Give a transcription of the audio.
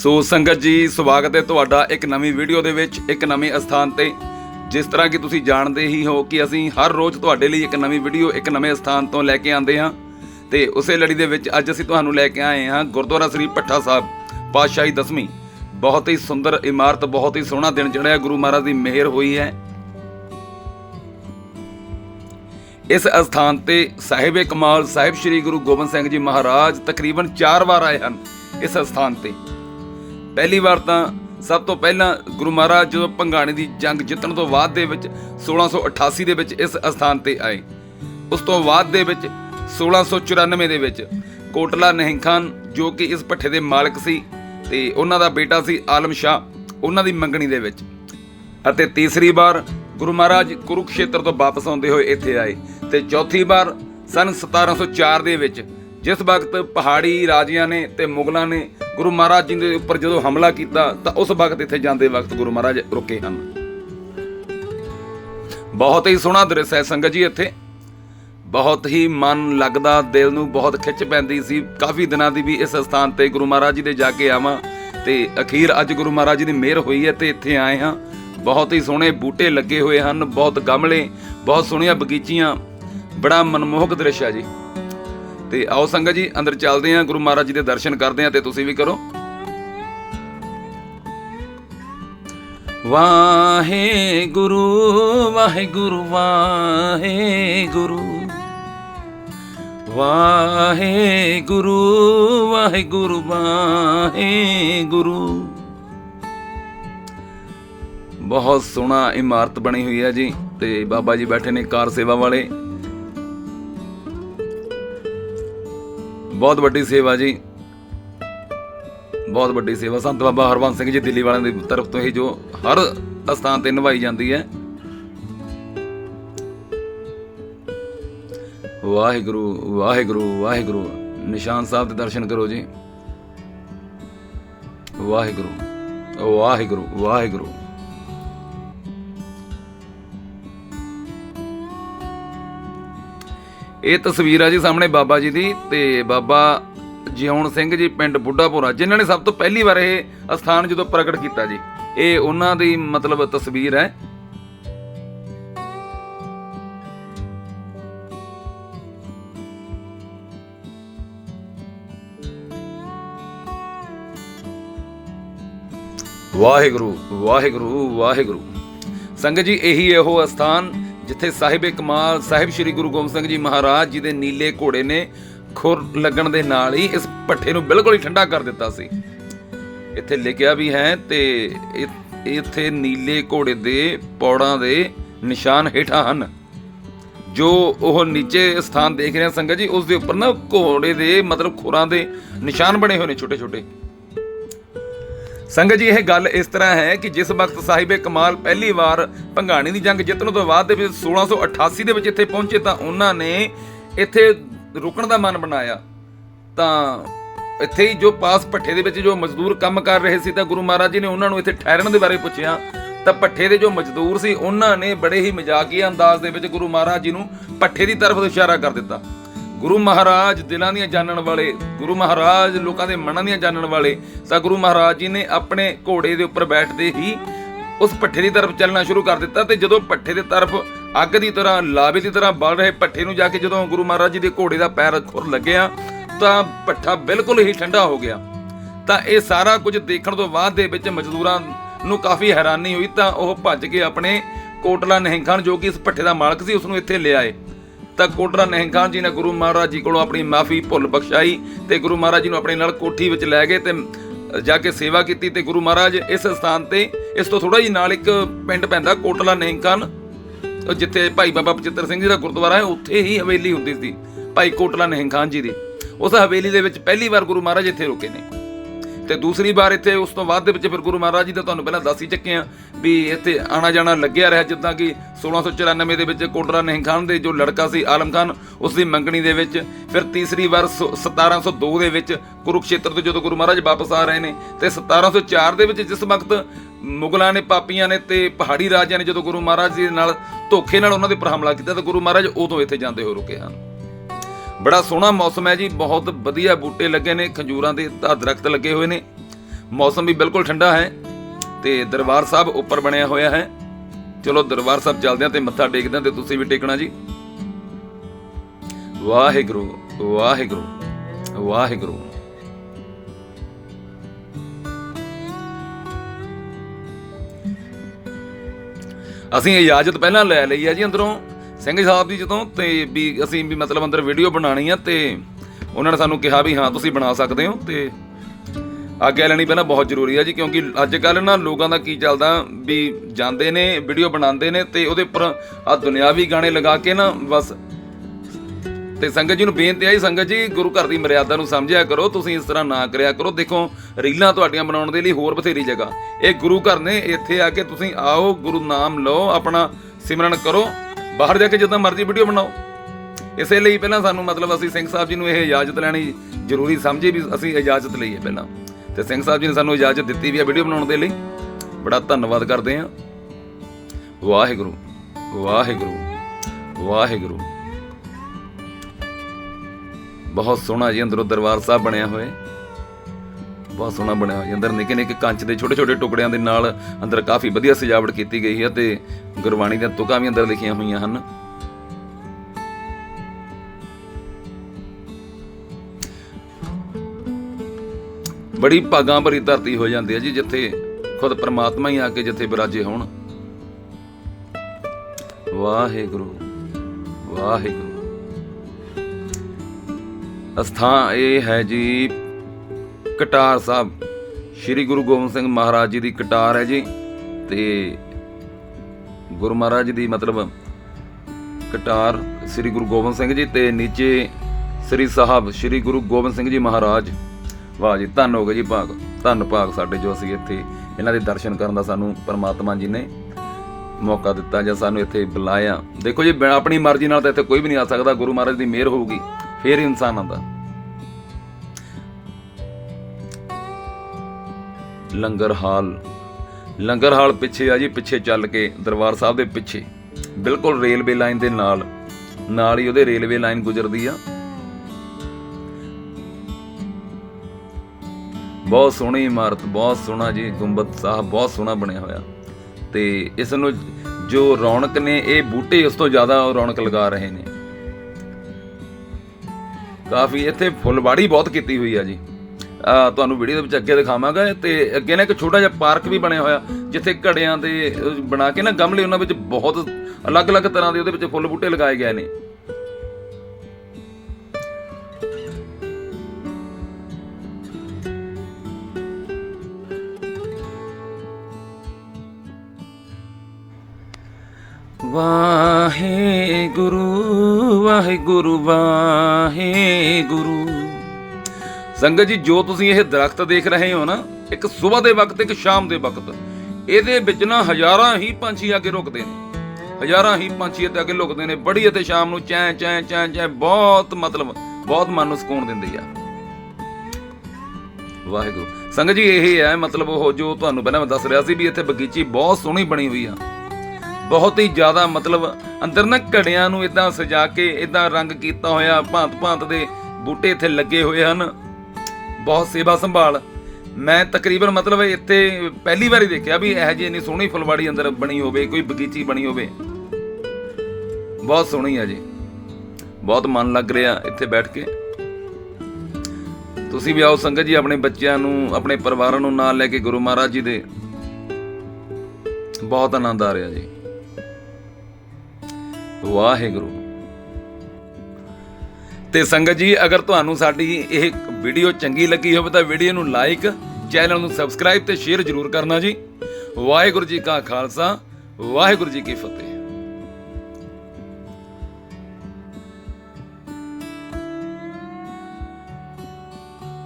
ਸੋ ਸੰਗਤ ਜੀ, ਸਵਾਗਤ ਹੈ ਤੁਹਾਡਾ ਇੱਕ ਨਵੀਂ ਵੀਡੀਓ ਦੇ ਵਿੱਚ, ਇੱਕ ਨਵੇਂ ਅਸਥਾਨ ਤੇ। ਜਿਸ ਤਰ੍ਹਾਂ ਕਿ ਤੁਸੀਂ ਜਾਣਦੇ ਹੀ ਹੋ ਕਿ ਅਸੀਂ ਹਰ ਰੋਜ਼ ਤੁਹਾਡੇ ਲਈ ਇੱਕ ਨਵੀਂ ਵੀਡੀਓ, ਇੱਕ ਨਵੇਂ ਅਸਥਾਨ ਤੋਂ ਲੈ ਕੇ ਆਉਂਦੇ ਹਾਂ। ਤੇ ਉਸੇ ਲੜੀ ਦੇ ਵਿੱਚ ਅੱਜ ਅਸੀਂ ਤੁਹਾਨੂੰ ਲੈ ਕੇ ਆਏ ਹਾਂ ਗੁਰਦੁਆਰਾ ਸ੍ਰੀ ਭੱਠਾ ਸਾਹਿਬ, ਪਾਤਸ਼ਾਹੀ ਦਸਵੀਂ। ਬਹੁਤ ਹੀ ਸੁੰਦਰ ਇਮਾਰਤ, ਬਹੁਤ ਹੀ ਸੋਹਣਾ ਦਿਨ ਚੜ੍ਹਿਆ, ਗੁਰੂ ਮਹਾਰਾਜ ਦੀ ਮਿਹਰ ਹੋਈ ਹੈ। ਇਸ ਅਸਥਾਨ ਤੇ ਸਾਹਿਬੇ ਕਮਾਲ, ਸਾਹਿਬ ਸ੍ਰੀ ਗੁਰੂ ਗੋਬਿੰਦ ਸਿੰਘ ਜੀ ਮਹਾਰਾਜ ਤਕਰੀਬਨ 4 ਵਾਰ ਆਏ ਹਨ ਇਸ ਅਸਥਾਨ ਤੇ। ਪਹਿਲੀ ਵਾਰ ਤਾਂ ਸਭ ਤੋਂ ਪਹਿਲਾਂ ਗੁਰੂ ਮਹਾਰਾਜ ਜਦੋਂ ਭੰਗਾਣੀ ਦੀ ਜੰਗ ਜਿੱਤਣ ਤੋਂ ਬਾਅਦ ਦੇ ਵਿੱਚ 1688 ਦੇ ਵਿੱਚ ਇਸ ਅਸਥਾਨ ਤੇ ਆਏ। ਉਸ ਤੋਂ ਬਾਅਦ ਦੇ ਵਿੱਚ 1694 ਦੇ ਵਿੱਚ ਕੋਟਲਾ ਨਹੀਂ ਖਾਨ, ਜੋ ਕਿ ਇਸ ਭੱਠੇ ਦੇ ਮਾਲਕ ਸੀ ਤੇ ਉਹਨਾਂ ਦਾ ਬੇਟਾ ਸੀ ਆਲਮ ਸ਼ਾਹ, ਉਹਨਾਂ ਦੀ ਮੰਗਣੀ ਦੇ ਵਿੱਚ। ਅਤੇ ਤੀਸਰੀ ਵਾਰ ਗੁਰੂ ਮਹਾਰਾਜ ਕੁਰੂਕਸ਼ੇਤਰ ਤੋਂ ਵਾਪਸ ਆਉਂਦੇ ਹੋਏ ਇੱਥੇ ਆਏ। ਤੇ ਚੌਥੀ ਵਾਰ ਸਨ 1704 ਦੇ ਵਿੱਚ ਜਿਸ ਵਕਤ ਪਹਾੜੀ ਰਾਜਿਆਂ ਨੇ ਤੇ ਮੁਗਲਾਂ ਨੇ ਗੁਰੂ ਮਹਾਰਾਜ ਜੀ ਦੇ ਉੱਪਰ ਜਦੋਂ ਹਮਲਾ ਕੀਤਾ, ਤਾਂ ਉਸ ਵਕਤ ਇੱਥੇ ਜਾਂਦੇ ਵਕਤ ਗੁਰੂ ਮਹਾਰਾਜ ਰੁਕੇ ਹਨ। ਬਹੁਤ ਹੀ ਸੋਹਣਾ ਦ੍ਰਿਸ਼ ਹੈ ਸੰਗਤ ਜੀ ਇੱਥੇ। ਬਹੁਤ ਹੀ ਮਨ ਲੱਗਦਾ, ਦਿਲ ਨੂੰ ਬਹੁਤ ਖਿੱਚ ਪੈਂਦੀ ਸੀ। ਕਾਫੀ ਦਿਨਾਂ ਦੀ ਵੀ ਇਸ ਸਥਾਨ ਤੇ ਗੁਰੂ ਮਹਾਰਾਜ ਜੀ ਦੇ ਜਾ ਕੇ ਆਵਾਂ ਤੇ ਅਖੀਰ ਅੱਜ ਗੁਰੂ ਮਹਾਰਾਜ ਜੀ ਦੀ ਮਿਹਰ ਹੋਈ ਹੈ ਤੇ ਇੱਥੇ ਆਏ ਹਾਂ। ਬਹੁਤ ਹੀ ਸੋਹਣੇ ਬੂਟੇ ਲੱਗੇ ਹੋਏ ਹਨ, ਬਹੁਤ ਗਮਲੇ, ਬਹੁਤ ਸੋਹਣੀਆਂ ਬਗੀਚੀਆਂ। ਬੜਾ ਮਨਮੋਹਕ ਦ੍ਰਿਸ਼ ਹੈ ਜੀ। ਤੇ ਆਓ ਸੰਗਤ ਜੀ, ਅੰਦਰ ਚੱਲਦੇ ਹਾਂ, ਗੁਰੂ ਮਹਾਰਾਜ ਜੀ ਦੇ ਦਰਸ਼ਨ ਕਰਦੇ ਹਾਂ ਤੇ ਤੁਸੀਂ ਵੀ ਕਰੋ। ਵਾਹਿਗੁਰੂ ਵਾਹਿਗੁਰੂ ਵਾਹਿਗੁਰੂ। ਵਾਹਿਗੁਰੂ ਵਾਹਿਗੁਰੂ ਵਾਹਿਗੁਰੂ। ਬਹੁਤ ਸੋਹਣਾ ਇਮਾਰਤ ਬਣੀ ਹੋਈ ਹੈ ਜੀ ਤੇ ਬਾਬਾ ਜੀ ਬੈਠੇ ਨੇ ਕਾਰ ਸੇਵਾ ਵਾਲੇ। ਬਹੁਤ ਵੱਡੀ ਸੇਵਾ ਜੀ। ਬਹੁਤ ਵੱਡੀ ਸੇਵਾ। ਸੰਤ ਬਾਬਾ ਹਰਵੰਸ ਸਿੰਘ ਜੀ ਦਿੱਲੀ ਵਾਲਿਆਂ ਦੀ ਤਰਫ ਤੋਂ ਇਹ ਜੋ ਹਰ ਸਥਾਨ ਤੇ ਨਿਭਾਈ ਜਾਂਦੀ ਹੈ। ਵਾਹਿਗੁਰੂ ਵਾਹਿਗੁਰੂ ਵਾਹਿਗੁਰੂ। ਨਿਸ਼ਾਨ ਸਾਹਿਬ ਦੇ ਦਰਸ਼ਨ ਕਰੋ ਜੀ। ਵਾਹਿਗੁਰੂ ਵਾਹਿਗੁਰੂ ਵਾਹਿਗੁਰੂ। ਇਹ ਤਸਵੀਰ ਆ ਜੀ ਸਾਹਮਣੇ ਬਾਬਾ ਜੀ ਦੀ ਤੇ ਬਾਬਾ ਜਿਉਣ ਸਿੰਘ ਜੀ ਪਿੰਡ ਬੁੱਢਾਪੁਰਾ, ਜਿਨ੍ਹਾਂ ਨੇ ਸਭ ਤੋਂ ਪਹਿਲੀ ਵਾਰ ਇਹ ਅਸਥਾਨ ਜਦੋਂ ਪ੍ਰਗਟ ਕੀਤਾ ਜੀ। ਇਹ ਉਹਨਾਂ ਦੀ ਮਤਲਬ ਤਸਵੀਰ ਹੈ। ਵਾਹਿਗੁਰੂ ਵਾਹਿਗੁਰੂ ਵਾਹਿਗੁਰੂ। ਸੰਗਤ ਜੀ, ਇਹੀ ਇਹੋ ਅਸਥਾਨ ਜਿੱਥੇ ਸਾਹਿਬੇ ਕਮਾਲ, ਸਾਹਿਬ ਸ੍ਰੀ ਗੁਰੂ ਗੋਬਿੰਦ ਸਿੰਘ ਜੀ ਮਹਾਰਾਜ ਜੀ ਦੇ ਨੀਲੇ ਘੋੜੇ ਨੇ ਖੁਰ ਲੱਗਣ ਦੇ ਨਾਲ ਹੀ ਇਸ ਪੱਠੇ ਨੂੰ ਬਿਲਕੁਲ ਹੀ ਠੰਡਾ ਕਰ ਦਿੱਤਾ ਸੀ। ਇੱਥੇ ਲਿਖਿਆ ਵੀ ਹੈ ਤੇ ਇੱਥੇ ਨੀਲੇ ਘੋੜੇ ਦੇ ਪੌੜਾਂ ਦੇ ਨਿਸ਼ਾਨ ਹੇਠਾਂ ਹਨ। ਜੋ ਉਹ ਨੀਚੇ ਸਥਾਨ ਦੇਖ ਰਹੇ ਸੰਗਤ ਜੀ, ਉਸ ਦੇ ਉੱਪਰ ਨਾ ਘੋੜੇ ਦੇ ਮਤਲਬ ਖੁਰਾਂ ਦੇ ਨਿਸ਼ਾਨ ਬਣੇ ਹੋਏ ਨੇ ਛੋਟੇ ਛੋਟੇ ਸੰਗਤ ਜੀ, ਇਹ ਗੱਲ ਇਸ ਤਰ੍ਹਾਂ ਹੈ ਕਿ ਜਿਸ ਵਕਤ ਸਾਹਿਬੇ ਕਮਾਲ ਪਹਿਲੀ ਵਾਰ ਭੰਗਾਣੀ ਦੀ ਜੰਗ ਜਿੱਤਣ ਤੋਂ ਬਾਅਦ ਦੇ ਵਿੱਚ 1688 ਦੇ ਵਿੱਚ ਇੱਥੇ ਪਹੁੰਚੇ ਤਾਂ ਉਹਨਾਂ ਨੇ ਇੱਥੇ ਰੁਕਣ ਦਾ ਮਨ ਬਣਾਇਆ। ਤਾਂ ਇੱਥੇ ਹੀ ਜੋ ਪਾਸ ਭੱਠੇ ਦੇ ਵਿੱਚ ਜੋ ਮਜ਼ਦੂਰ ਕੰਮ ਕਰ ਰਹੇ ਸੀ ਤਾਂ ਗੁਰੂ ਮਹਾਰਾਜ ਜੀ ਨੇ ਉਹਨਾਂ ਨੂੰ ਇੱਥੇ ਠਹਿਰਨ ਦੇ ਬਾਰੇ ਪੁੱਛਿਆ। ਤਾਂ ਭੱਠੇ ਦੇ ਜੋ ਮਜ਼ਦੂਰ ਸੀ, ਉਹਨਾਂ ਨੇ ਬੜੇ ਹੀ ਮਜ਼ਾਕੀਆ ਅੰਦਾਜ਼ ਦੇ ਵਿੱਚ ਗੁਰੂ ਮਹਾਰਾਜ ਜੀ ਨੂੰ ਭੱਠੇ ਦੀ ਤਰਫ ਇਸ਼ਾਰਾ ਕਰ ਦਿੱਤਾ। ਗੁਰੂ ਮਹਾਰਾਜ ਦਿਲਾਂ ਦੀਆਂ ਜਾਣਨ ਵਾਲੇ, ਗੁਰੂ ਮਹਾਰਾਜ ਲੋਕਾਂ ਦੇ ਮਨਾਂ ਦੀਆਂ ਜਾਣਨ ਵਾਲੇ, ਤਾਂ ਗੁਰੂ ਮਹਾਰਾਜ ਜੀ ਨੇ ਆਪਣੇ ਘੋੜੇ ਦੇ ਉੱਪਰ ਬੈਠਦੇ ਹੀ ਉਸ ਪੱਠੇ ਦੀ ਤਰਫ ਚੱਲਣਾ ਸ਼ੁਰੂ ਕਰ ਦਿੱਤਾ ਤੇ ਜਦੋਂ ਪੱਠੇ ਦੀ ਤਰਫ ਅੱਗ ਦੀ ਤਰ੍ਹਾਂ, ਲਾਵੇ ਦੀ ਤਰ੍ਹਾਂ ਬਲ ਰਹੇ ਪੱਠੇ ਨੂੰ ਜਾ ਕੇ ਜਦੋਂ ਗੁਰੂ ਮਹਾਰਾਜ ਜੀ ਦੇ ਘੋੜੇ ਦਾ ਪੈਰ ਖੁਰ ਲੱਗਿਆ, ਤਾਂ ਪੱਠਾ ਬਿਲਕੁਲ ਹੀ ਠੰਡਾ ਹੋ ਗਿਆ। ਤਾਂ ਇਹ ਸਾਰਾ ਕੁਝ ਦੇਖਣ ਤੋਂ ਬਾਅਦ ਦੇ ਵਿੱਚ ਮਜ਼ਦੂਰਾਂ ਨੂੰ ਕਾਫੀ ਹੈਰਾਨੀ ਹੋਈ, ਤਾਂ ਉਹ ਭੱਜ ਕੇ ਆਪਣੇ ਕੋਟਲਾ ਨਹੀਂ ਜੋ ਕਿ ਇਸ ਪੱਠੇ ਦਾ ਮਾਲਕ ਸੀ ਉਸ ਨੂੰ ਇੱਥੇ ਲਿਆਏ ਤਾਂ ਕੋਟਲਾ ਨਹੀਂ ਖਾਨ ਜੀ ਨੇ ਗੁਰੂ ਮਹਾਰਾਜ ਜੀ ਕੋਲੋਂ ਆਪਣੀ ਮਾਫੀ ਭੁੱਲ ਬਖਸ਼ਾਈ ਤੇ ਗੁਰੂ ਮਹਾਰਾਜ ਜੀ ਨੂੰ ਆਪਣੇ ਨਾਲ ਕੋਠੀ ਵਿੱਚ ਲੈ ਗਏ ਤੇ ਜਾ ਕੇ ਸੇਵਾ ਕੀਤੀ ਤੇ ਗੁਰੂ ਮਹਾਰਾਜ ਇਸ ਸਥਾਨ ਤੇ ਇਸ ਤੋਂ ਥੋੜਾ ਜਿਹਾ ਨਾਲ ਇੱਕ ਪਿੰਡ ਪੈਂਦਾ ਕੋਟਲਾ ਨਹੀਂ ਖਾਨ ਜਿੱਥੇ ਭਾਈ ਬਾਬਾ ਬਚਿੱਤਰ ਸਿੰਘ ਜੀ ਦਾ ਗੁਰਦੁਆਰਾ ਹੈ, ਉੱਥੇ ਹੀ ਹਵੇਲੀ ਹੁੰਦੀ ਸੀ, ਭਾਈ ਕੋਟਲਾ ਨਹੀਂ ਖਾਨ ਜੀ ਦੀ। ਉਸ ਹਵੇਲੀ ਦੇ ਵਿੱਚ ਪਹਿਲੀ ਵਾਰ ਗੁਰੂ ਮਹਾਰਾਜ ਇੱਥੇ ਰੁਕੇ ਨੇ। ਤੇ ਦੂਸਰੀ ਵਾਰ ਇੱਥੇ ਉਸ ਤੋਂ ਬਾਅਦ ਦੇ ਵਿੱਚ ਫਿਰ ਗੁਰੂ ਮਹਾਰਾਜ ਜੀ ਦਾ ਤੁਹਾਨੂੰ ਪਹਿਲਾਂ ਦੱਸ ਹੀ ਚੱਕੇ ਆ ਵੀ ਇੱਥੇ ਆਣਾ ਜਾਣਾ ਲੱਗਿਆ ਰਿਹਾ, ਜਿੱਦਾਂ ਕਿ 1694 ਦੇ ਵਿੱਚ ਕੋਟਲਾ ਨਹੀਂ ਖਾਨ ਦੇ ਜੋ ਲੜਕਾ ਸੀ ਆਲਮ ਖਾਨ, ਉਸ ਦੀ ਮੰਗਣੀ ਦੇ ਵਿੱਚ, ਫਿਰ ਤੀਸਰੀ ਵਾਰ ਸੋ- 1702 ਦੇ ਵਿੱਚ ਕੁਰੂਕਸ਼ੇਤਰ ਤੋਂ ਜਦੋਂ ਗੁਰੂ ਮਹਾਰਾਜ ਵਾਪਸ ਆ ਰਹੇ ਨੇ, ਤੇ 1704 ਦੇ ਵਿੱਚ ਜਿਸ ਵਕਤ ਮੁਗਲਾਂ ਨੇ, ਪਾਪੀਆਂ ਨੇ ਤੇ ਪਹਾੜੀ ਰਾਜਿਆਂ ਨੇ ਜਦੋਂ ਗੁਰੂ ਮਹਾਰਾਜ ਜੀ ਦੇ ਨਾਲ ਧੋਖੇ ਨਾਲ ਉਹਨਾਂ ਦੇ ਉੱਪਰ ਹਮਲਾ ਕੀਤਾ, ਤਾਂ ਗੁਰੂ ਮਹਾਰਾਜ ਉਦੋਂ ਇੱਥੇ ਜਾਂਦੇ ਹੋ ਰੁਕੇ ਹਨ। ਬੜਾ ਸੋਹਣਾ ਮੌਸਮ ਹੈ ਜੀ, ਬਹੁਤ ਵਧੀਆ ਬੂਟੇ ਲੱਗੇ ਨੇ, ਖੰਜੂਰਾਂ ਦੇ ਤਾਂ ਦਰਖਤ ਲੱਗੇ ਹੋਏ ਨੇ। ਮੌਸਮ ਵੀ ਬਿਲਕੁਲ ਠੰਡਾ ਹੈ ਤੇ ਦਰਬਾਰ ਸਾਹਿਬ ਉੱਪਰ ਬਣਿਆ ਹੋਇਆ ਹੈ। ਚਲੋ ਦਰਬਾਰ ਸਾਹਿਬ ਚੱਲਦੇ ਹਾਂ ਤੇ ਮੱਥਾ ਟੇਕਦੇ ਹਾਂ ਤੇ ਤੁਸੀਂ ਵੀ ਟੇਕਣਾ ਜੀ। ਵਾਹਿਗੁਰੂ ਵਾਹਿਗੁਰੂ ਵਾਹਿਗੁਰੂ। ਅਸੀਂ ਇਜਾਜ਼ਤ ਪਹਿਲਾਂ ਲੈ ਲਈ ਆ ਜੀ ਅੰਦਰੋਂ। ਸਿੰਘ ਸਾਹਿਬ ਦੀ ਜਦੋਂ ਤੇ ਵੀ ਅਸੀਂ ਵੀ ਮਤਲਬ ਅੰਦਰ ਵੀਡੀਓ ਬਣਾਣੀ ਆ ਤੇ ਉਹਨਾਂ ਨੇ ਸਾਨੂੰ ਕਿਹਾ ਵੀ ਹਾਂ, ਤੁਸੀਂ ਬਣਾ ਸਕਦੇ ਹੋ ਤੇ ਆਗਿਆ ਲੈਣੀ ਪਹਿਲਾਂ ਬਹੁਤ ਜ਼ਰੂਰੀ ਆ ਜੀ, ਕਿਉਂਕਿ ਅੱਜ ਕੱਲ ਨਾ ਲੋਕਾਂ ਦਾ ਕੀ ਚੱਲਦਾ ਵੀ ਜਾਂਦੇ ਨੇ ਵੀਡੀਓ ਬਣਾਉਂਦੇ ਨੇ ਤੇ ਉਹਦੇ ਉੱਪਰ ਆ ਦੁਨਿਆਵੀ ਗਾਣੇ ਲਗਾ ਕੇ ਨਾ ਬਸ। ਤੇ ਸੰਗਤ ਜੀ ਨੂੰ ਬੇਨਤੀ ਹੈ ਜੀ, ਸੰਗਤ ਜੀ, ਗੁਰੂ ਘਰ ਦੀ ਮਰਿਆਦਾ ਨੂੰ ਸਮਝਿਆ ਕਰੋ, ਤੁਸੀਂ ਇਸ ਤਰ੍ਹਾਂ ਨਾ ਕਰਿਆ ਕਰੋ। ਦੇਖੋ, ਰੀਲਾਂ ਤੁਹਾਡੀਆਂ ਬਣਾਉਣ ਦੇ ਲਈ ਹੋਰ ਬਥੇਰੀ ਜਗ੍ਹਾ। ਇਹ ਗੁਰੂ ਘਰ ਨੇ ਇੱਥੇ ਆ ਕੇ ਤੁਸੀਂ ਆਓ, ਗੁਰੂ ਨਾਮ ਲਓ, ਆਪਣਾ ਸਿਮਰਨ ਕਰੋ। ਬਾਹਰ ਜਾ ਕੇ ਜਿੱਦਾਂ ਮਰਜ਼ੀ ਵੀਡੀਓ ਬਣਾਓ। ਇਸੇ ਲਈ ਪਹਿਲਾਂ ਸਾਨੂੰ ਮਤਲਬ ਅਸੀਂ ਸਿੰਘ ਸਾਹਿਬ ਜੀ ਨੂੰ ਇਹ ਇਜਾਜ਼ਤ ਲੈਣੀ ਜ਼ਰੂਰੀ ਸਮਝੀ ਵੀ ਅਸੀਂ ਇਜਾਜ਼ਤ ਲਈ ਹੈ ਪਹਿਲਾਂ। ਤੇ ਸਿੰਘ ਸਾਹਿਬ ਜੀ ਨੇ ਸਾਨੂੰ ਇਜਾਜ਼ਤ ਦਿੱਤੀ ਵੀ ਹੈ ਵੀਡੀਓ ਬਣਾਉਣ ਦੇ ਲਈ। ਬੜਾ ਧੰਨਵਾਦ ਕਰਦੇ ਹਾਂ। ਵਾਹਿਗੁਰੂ ਵਾਹਿਗੁਰੂ ਵਾਹਿਗੁਰੂ। ਬਹੁਤ ਸੋਹਣਾ ਜੀ ਅੰਦਰੋਂ ਦਰਬਾਰ ਸਾਹਿਬ ਬਣਿਆ ਹੋਇਆ। ਬਹੁਤ ਸੋਹਣਾ ਬਣਿਆ ਹੋਇਆ। ਅੰਦਰ ਨਿੱਕੇ ਨਿੱਕੇ ਕੰਚ ਦੇ ਛੋਟੇ ਛੋਟੇ ਟੁਕੜਿਆਂ ਦੇ ਨਾਲ ਅੰਦਰ ਕਾਫੀ ਵਧੀਆ ਸਜਾਵਟ ਕੀਤੀ ਗਈ ਹੈ ਤੇ ਗੁਰਬਾਣੀ ਦੀਆਂ ਤੁਕਾਂ ਵੀ ਅੰਦਰ ਲਿਖੀਆਂ ਹੋਈਆਂ ਹਨ। ਬੜੀ ਭਾਗਾਂ ਭਰੀ ਧਰਤੀ ਹੋ ਜਾਂਦੀ ਹੈ ਜੀ, ਜਿੱਥੇ ਖੁਦ ਪ੍ਰਮਾਤਮਾ ਹੀ ਆ ਕੇ ਜਿੱਥੇ ਬਿਰਾਜੇ ਹੋਣ। ਵਾਹਿਗੁਰੂ ਵਾਹਿਗੁਰੂ। ਅਸਥਾਨ ਇਹ ਹੈ ਜੀ ਕਟਾਰ ਸਾਹਿਬ, ਸ੍ਰੀ ਗੁਰੂ ਗੋਬਿੰਦ ਸਿੰਘ ਮਹਾਰਾਜ ਜੀ ਦੀ ਕਟਾਰ ਹੈ ਜੀ, ਤੇ ਗੁਰੂ ਮਹਾਰਾਜ ਦੀ ਮਤਲਬ ਕਟਾਰ ਸ੍ਰੀ ਗੁਰੂ ਗੋਬਿੰਦ ਸਿੰਘ ਜੀ ਤੇ ਨੀਚੇ ਸ੍ਰੀ ਸਾਹਿਬ, ਸ੍ਰੀ ਗੁਰੂ ਗੋਬਿੰਦ ਸਿੰਘ ਜੀ ਮਹਾਰਾਜ। ਵਾਹ ਜੀ, ਧੰਨ ਹੋ ਗਏ ਜੀ ਭਾਗ, ਧੰਨ ਭਾਗ ਸਾਡੇ ਜੋ ਅਸੀਂ ਇੱਥੇ ਇਹਨਾਂ ਦੇ ਦਰਸ਼ਨ ਕਰਨ ਦਾ ਸਾਨੂੰ ਪਰਮਾਤਮਾ ਜੀ ਨੇ ਮੌਕਾ ਦਿੱਤਾ ਜਾਂ ਸਾਨੂੰ ਇੱਥੇ ਬੁਲਾਇਆ। ਦੇਖੋ ਜੀ, ਬਿਨਾਂ ਆਪਣੀ ਮਰਜ਼ੀ ਨਾਲ ਤਾਂ ਇੱਥੇ ਕੋਈ ਵੀ ਨਹੀਂ ਆ ਸਕਦਾ, ਗੁਰੂ ਮਹਾਰਾਜ ਦੀ ਮਿਹਰ ਹੋਊਗੀ, ਫੇਰ ਹੀ ਇਨਸਾਨ ਆਉਂਦਾ। ਲੰਗਰ ਹਾਲ। ਲੰਗਰ ਹਾਲ ਪਿੱਛੇ ਆ ਜੀ, ਪਿੱਛੇ ਚੱਲ ਕੇ ਦਰਬਾਰ ਸਾਹਿਬ ਦੇ ਪਿੱਛੇ। ਬਿਲਕੁਲ ਰੇਲਵੇ ਲਾਈਨ ਦੇ ਨਾਲ। ਨਾਲ ਹੀ ਉਹਦੇ ਰੇਲਵੇ ਲਾਈਨ ਗੁਜ਼ਰਦੀ ਆ। ਬਹੁਤ ਸੋਹਣੀ ਇਮਾਰਤ, ਬਹੁਤ ਸੋਹਣਾ ਜੀ, ਗੁੰਬਦ ਸਾਹਿਬ, ਬਹੁਤ ਸੋਹਣਾ ਬਣਿਆ ਹੋਇਆ। ਤੇ ਇਸ ਨੂੰ ਜੋ ਰੌਣਕ ਨੇ, ਇਹ ਬੂਟੇ ਉਸ ਤੋਂ ਜ਼ਿਆਦਾ ਰੌਣਕ ਲਗਾ ਰਹੇ ਨੇ। ਕਾਫੀ ਇੱਥੇ ਫੁੱਲਬਾੜੀ ਬਹੁਤ ਕੀਤੀ ਹੋਈ ਆ ਜੀ। ਤੁਹਾਨੂੰ ਵੀਡੀਓ ਦੇ ਵਿੱਚ ਅੱਗੇ ਦਿਖਾਵਾਂਗਾ ਤੇ ਅੱਗੇ ਨਾ ਇੱਕ ਛੋਟਾ ਜਿਹਾ ਪਾਰਕ ਵੀ ਬਣਿਆ ਹੋਇਆ, ਜਿੱਥੇ ਘੜਿਆਂ ਦੇ ਬਣਾ ਕੇ ਨਾ ਗਮਲੇ ਉਹਨਾਂ ਵਿੱਚ ਬਹੁਤ ਅਲੱਗ-ਅਲੱਗ ਤਰ੍ਹਾਂ ਦੇ ਉਹਦੇ ਵਿੱਚ ਫੁੱਲ ਬੂਟੇ ਲਗਾਏ ਗਏ ਨੇ। ਵਾਹਿਗੁਰੂ ਵਾਹਿਗੁਰੂ ਵਾਹਿਗੁਰੂ। ਸੰਗਤ ਜੀ, ਜੋ ਤੁਸੀਂ ਇਹ ਦਰਖਤ ਦੇਖ ਰਹੇ ਹੋ ਨਾ, ਇੱਕ ਸਵੇਰ ਦੇ ਵਕਤ, ਇੱਕ ਸ਼ਾਮ ਦੇ ਵਕਤ, ਇਹਦੇ ਵਿੱਚ ਨਾ ਹਜ਼ਾਰਾਂ ਹੀ ਪੰਛੀ ਆ ਕੇ ਰੁਕਦੇ ਨੇ। ਹਜ਼ਾਰਾਂ ਹੀ ਪੰਛੀ ਇੱਥੇ ਆ ਕੇ ਲੁਕਦੇ ਨੇ। ਬੜੀ ਅਤੇ ਸ਼ਾਮ ਨੂੰ ਚੈਂ ਚੈਂ ਚੈਂ ਚੈਂ, ਬਹੁਤ ਮਤਲਬ, ਬਹੁਤ ਮਨ ਨੂੰ ਸਕੂਨ ਦਿੰਦੀ ਆ। ਵਾਹਿਗੁਰੂ। ਸੰਗਤ ਜੀ, ਇਹ ਹੈ ਮਤਲਬ ਉਹ ਜੋ ਤੁਹਾਨੂੰ ਪਹਿਲਾਂ ਮੈਂ ਦੱਸ ਰਿਹਾ ਸੀ ਵੀ ਇੱਥੇ ਬਗੀਚੀ ਬਹੁਤ ਸੋਹਣੀ ਬਣੀ ਹੋਈ ਆ। ਬਹੁਤ ਹੀ ਜ਼ਿਆਦਾ ਮਤਲਬ ਅੰਦਰ ਨਾ ਘੜਿਆਂ ਨੂੰ ਇਦਾਂ ਸਜਾ ਕੇ ਇਦਾਂ ਰੰਗ ਕੀਤਾ ਹੋਇਆ ਭਾਂਤ ਭਾਂਤ ਦੇ ਬੂਟੇ ਇੱਥੇ ਲੱਗੇ ਹੋਏ ਹਨ। ਬਹੁਤ ਸੇਵਾ ਸੰਭਾਲ। ਮੈਂ ਤਕਰੀਬਨ ਮਤਲਬ ਇੱਥੇ ਪਹਿਲੀ ਵਾਰੀ ਦੇਖਿਆ ਵੀ ਇਹੋ ਜਿਹੀ ਇੰਨੀ ਸੋਹਣੀ ਫੁਲਵਾੜੀ ਅੰਦਰ ਬਣੀ ਹੋਵੇ, ਕੋਈ ਬਗੀਚੀ ਬਣੀ ਹੋਵੇ। ਬਹੁਤ ਸੋਹਣੀ ਆ ਜੀ। ਬਹੁਤ ਮਨ ਲੱਗ ਰਿਹਾ ਇੱਥੇ ਬੈਠ ਕੇ। ਤੁਸੀਂ ਵੀ ਆਓ ਸੰਗਤ ਜੀ, ਆਪਣੇ ਬੱਚਿਆਂ ਨੂੰ, ਆਪਣੇ ਪਰਿਵਾਰਾਂ ਨੂੰ ਨਾਲ ਲੈ ਕੇ ਗੁਰੂ ਮਹਾਰਾਜ ਜੀ ਦੇ। ਬਹੁਤ ਆਨੰਦ ਆ ਰਿਹਾ ਜੀ। ਵਾਹਿਗੁਰੂ। ਤੇ ਸੰਗਤ ਜੀ, ਅਗਰ ਤੁਹਾਨੂੰ ਸਾਡੀ ਇਹ ਵੀਡੀਓ ਚੰਗੀ ਲੱਗੀ ਹੋਵੇ ਤਾਂ ਵੀਡੀਓ ਨੂੰ ਲਾਈਕ, ਚੈਨਲ ਨੂੰ ਸਬਸਕ੍ਰਾਈਬ ਤੇ ਸ਼ੇਅਰ ਜ਼ਰੂਰ ਕਰਨਾ ਜੀ। ਵਾਹਿਗੁਰੂ ਜੀ ਕਾ ਖਾਲਸਾ, ਵਾਹਿਗੁਰੂ ਜੀ ਕੀ ਫਤਿਹ।